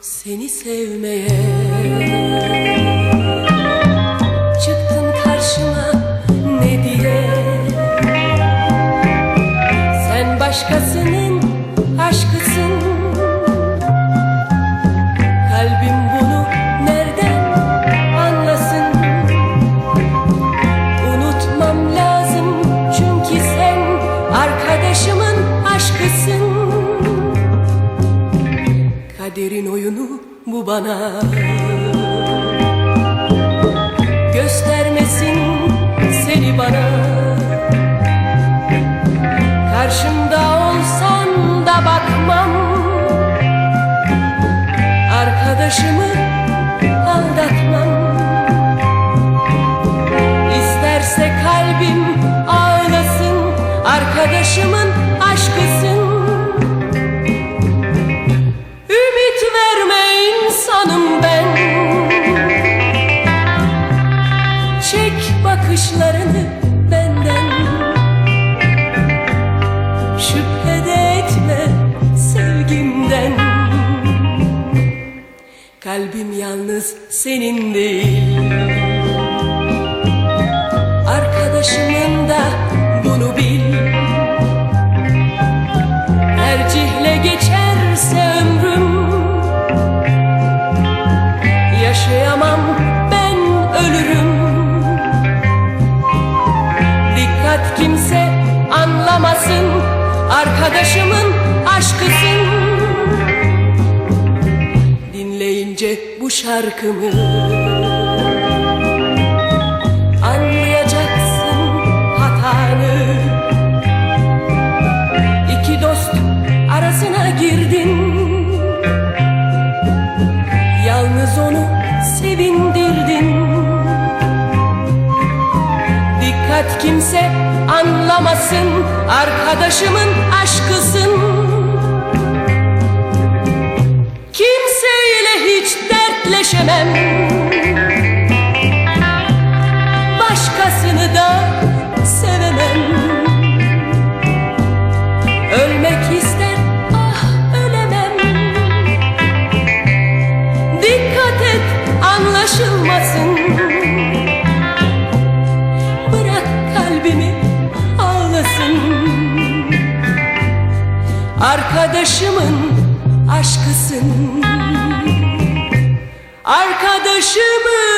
seni sevmeye. Çıktın karşıma ne diye? Sen başkasının aşkısın. Kalbim bunu nereden anlasın? Unutmam lazım çünkü sen arkadaşımın aşkısın Kaderin oyunu bu bana. Göstermesin seni bana. Karşımda olsan da bakmam. Arkadaşımı aldatmam. İsterse kalbim ağlasın Arkadaşımın Kalbim yalnız senin değil. Arkadaşımın da bunu bil. Tercihle geçerse ömrüm. Yaşayamam ben ölürüm. Dikkat kimse anlamasın. Arkadaşımın aşkısın şarkımı. Anlayacaksın hatanı. İki dost arasına girdin. Yalnız onu sevindirdin. Dikkat kimse anlamasın Arkadaşımın aşkısın dertleşemem Başkasını da sevemem. Ölmek ister ah ölemem. Dikkat et anlaşılmasın. Bırak kalbimi ağlasın. Arkadaşımın aşkısın Arkadaşımın